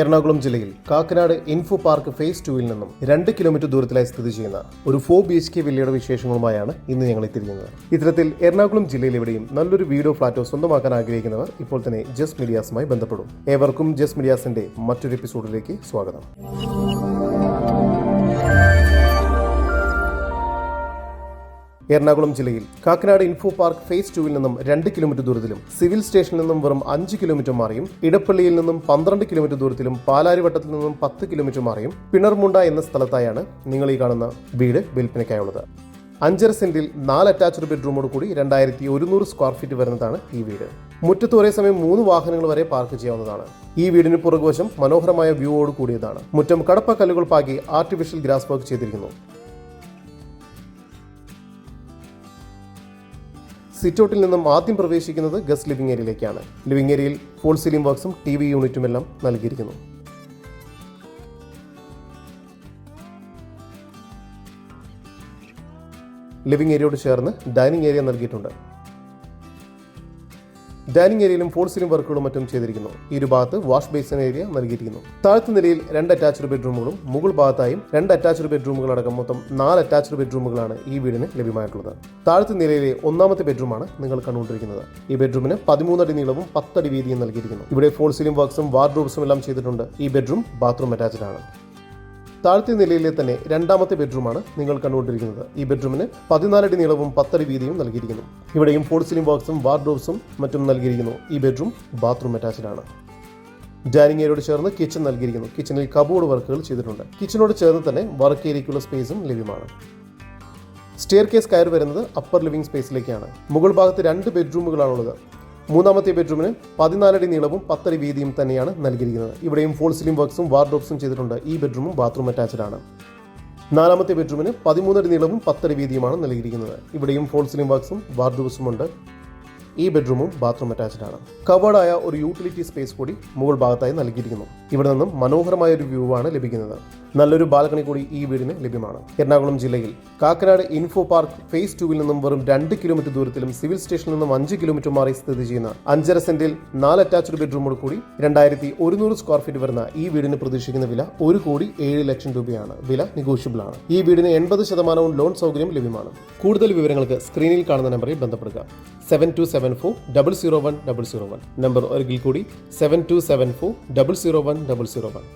എറണാകുളം ജില്ലയിൽ Kakkanad info park face ടുവിൽ നിന്നും രണ്ട് കിലോമീറ്റർ ദൂരത്തിലായി സ്ഥിതി ചെയ്യുന്ന ഒരു ഫോർ ബി എച്ച് കെ വില്ലയുടെ വിശേഷങ്ങളുമായാണ് ഇന്ന് ഞങ്ങൾ എത്തിയിരിക്കുന്നത്. ഇത്തരത്തിൽ എറണാകുളം ജില്ലയിൽ എവിടെയും നല്ലൊരു വീടോ ഫ്ലാറ്റോ സ്വന്തമാക്കാൻ ആഗ്രഹിക്കുന്നവർ ഇപ്പോൾ തന്നെ ജസ് മീഡിയാസുമായി ബന്ധപ്പെടും. ഏവർക്കും ജസ് മീഡിയാസിന്റെ മറ്റൊരു എപ്പിസോഡിലേക്ക് സ്വാഗതം. എറണാകുളം ജില്ലയിൽ. കാക്കനാട് ഇൻഫോ പാർക്ക് ഫേസ് ടുവിൽ നിന്നും രണ്ട് കിലോമീറ്റർ ദൂരത്തിലും സിവിൽ സ്റ്റേഷനിൽ നിന്നും വെറും അഞ്ച് കിലോമീറ്റർ മാറിയും ഇടപ്പള്ളിയിൽ നിന്നും പന്ത്രണ്ട് കിലോമീറ്റർ ദൂരത്തിലും പാലാരിവട്ടത്തിൽ നിന്നും പത്ത് കിലോമീറ്റർ മാറിയും പിണർമുണ്ട എന്ന സ്ഥലത്തായാണ് നിങ്ങൾ ഈ കാണുന്ന വീട് വിൽപ്പനയ്ക്കായുള്ളത്. അഞ്ചര സെന്റിൽ നാല് അറ്റാച്ച്ഡ് ബെഡ്റൂമോട് കൂടി രണ്ടായിരത്തി ഒരുന്നൂറ് സ്ക്വയർ ഫീറ്റ് വരുന്നതാണ് ഈ വീട്. മുറ്റത്ത് ഒരേ സമയം മൂന്ന് വാഹനങ്ങൾ വരെ പാർക്ക് ചെയ്യാവുന്നതാണ്. ഈ വീടിന് പുറകുവശം മനോഹരമായ വ്യൂവോട് കൂടിയതാണ്. മുറ്റം കടപ്പ കല്ലുകൾ പാകി ആർട്ടിഫിഷ്യൽ ഗ്രാസ് വർക്ക് ചെയ്തിരിക്കുന്നു. സിറ്റൗട്ടിൽ നിന്നും ആദ്യം പ്രവേശിക്കുന്നത് ഗസ്റ്റ് ലിവിംഗ് ഏരിയയിലേക്കാണ് ലിവിംഗ് ഏരിയയിൽ ഫോൾ സീലിംഗ് ബോക്സും ടി വി യൂണിറ്റും എല്ലാം നൽകിയിരിക്കുന്നു. ലിവിംഗ് ഏരിയയോട് ചേർന്ന് ഡൈനിങ് ഏരിയ നൽകിയിട്ടുണ്ട്. ഡൈനിങ് ഏരിയയിലും ഫോൾ സീലിംഗ് വർക്കുകളും മറ്റും ചെയ്തിരിക്കുന്നു. ഈ ഒരു ഭാഗത്ത് വാഷ് ബേസിൻ ഏരിയ നൽകിയിരിക്കുന്നു. താഴത്തെ നിലയിൽ രണ്ട് അറ്റാച്ച്ഡ് ബെഡ്റൂമുകളും മുകൾ ഭാഗത്തായും രണ്ട് അറ്റാച്ച്ഡ് ബെഡ്റൂമുകൾ അടക്കം മൊത്തം നാല് അറ്റാച്ച്ഡ് ബെഡ്റൂമുകളാണ് ഈ വീടിന് ലഭ്യമായിട്ടുള്ളത്. താഴത്തെ നിലയിലെ ഒന്നാമത്തെ ബെഡ്റൂമാണ് നിങ്ങൾ കണ്ടുകൊണ്ടിരിക്കുന്നത്. ഈ ബെഡ്റൂമിന് പതിമൂന്നടി നീളവും പത്തടി വീതിയും നൽകിയിരിക്കുന്നു. ഇവിടെ ഫോൾ സീലിംഗ് വർക്ക്സും വാർഡ്രോബ്സും എല്ലാം ചെയ്തിട്ടുണ്ട്. ഈ ബെഡ്റൂം ബാത്റൂം അറ്റാച്ച്ഡ് ആണ്. താഴത്തെ നിലയിലെ തന്നെ രണ്ടാമത്തെ ബെഡ്റൂമാണ് നിങ്ങൾ കണ്ടുകൊണ്ടിരിക്കുന്നത്. ഈ ബെഡ്റൂമിന് പതിനാലടി നീളവും പത്തടി വീതിയും നൽകിയിരിക്കുന്നു. ഇവിടെയും ഫോൾ സീലിംഗ് ബോക്സും വാർഡ്രോബ്സും മറ്റും നൽകിയിരിക്കുന്നു. ഈ ബെഡ്റൂം ബാത്റൂം അറ്റാച്ച്ഡ് ആണ്. ഡൈനിങ് ഏരിയയോട് ചേർന്ന് കിച്ചൺ നൽകിയിരിക്കുന്നു. കിച്ചണിൽ കബോർഡ് വർക്കുകൾ ചെയ്തിട്ടുണ്ട്. കിച്ചണോട് ചേർന്ന് തന്നെ വർക്ക് ഏരിയയ്ക്കുള്ള സ്പേസും ലഭ്യമാണ്. സ്റ്റെയർ കേസ് കയറി വരുന്നത് അപ്പർ ലിവിംഗ് സ്പേസിലേക്കാണ് മുകൾ ഭാഗത്ത് രണ്ട് ബെഡ്റൂമുകളാണുള്ളത് മൂന്നാമത്തെ ബെഡ്റൂമിന് പതിനാലടി നീളവും പത്തടി വീതിയും തന്നെയാണ് നൽകിയിരിക്കുന്നത്. ഇവിടെയും ഫോൾ സീലിംഗ് വർക്ക്സും വാർഡ്രോബ്സും ചെയ്തിട്ടുണ്ട്. ഈ ബെഡ്റൂമും ബാത്റൂം അറ്റാച്ച്ഡ് ആണ്. നാലാമത്തെ ബെഡ്റൂമിന് പതിമൂന്നടി നീളവും പത്തടി വീതിയുമാണ് നൽകിയിരിക്കുന്നത്. ഇവിടെയും ഫോൾ സീലിംഗ് വർക്ക്സും വാർഡ്രോബ്സും ഉണ്ട്. ഈ ബെഡ്റൂമും ബാത്റൂം അറ്റാച്ച്ഡ് ആണ്. കവേർഡായ ഒരു യൂട്ടിലിറ്റി സ്പേസ് കൂടി മുകൾ ഭാഗത്തായി നൽകിയിരിക്കുന്നു. ഇവിടെ നിന്നും മനോഹരമായ ഒരു വ്യൂ ആണ് ലഭിക്കുന്നത്. നല്ലൊരു ബാൽക്കണി കൂടി ഈ വീടിന് ലഭ്യമാണ്. എറണാകുളം ജില്ലയിൽ കാക്കനാട് ഇൻഫോ പാർക്ക് ഫേസ് ടുവിൽ നിന്നും വെറും രണ്ട് കിലോമീറ്റർ ദൂരത്തിലും സിവിൽ സ്റ്റേഷനിൽ നിന്നും അഞ്ച് കിലോമീറ്റർ മാറി സ്ഥിതി ചെയ്യുന്ന അഞ്ചര സെന്റിൽ നാല് അറ്റാച്ച്ഡ് ബെഡ്റൂമോട് കൂടി രണ്ടായിരത്തി ഒരുന്നൂറ് സ്ക്വയർ ഫീറ്റ് വരുന്ന ഈ വീടിന് പ്രതീക്ഷിക്കുന്ന വില ഒരു കോടി ഏഴ് ലക്ഷം രൂപയാണ്. വില നെഗോഷ്യബിൾ ആണ്. ഈ വീടിന് എൺപത് ശതമാനവും ലോൺ സൗകര്യം ലഭ്യമാണ്. കൂടുതൽ വിവരങ്ങൾക്ക് സ്ക്രീനിൽ കാണുന്ന നമ്പറിൽ ബന്ധപ്പെടുക. Seven two seven four double zero one double zero one number ഒരിക്കൽ കൂടി seven two seven four double zero one double zero one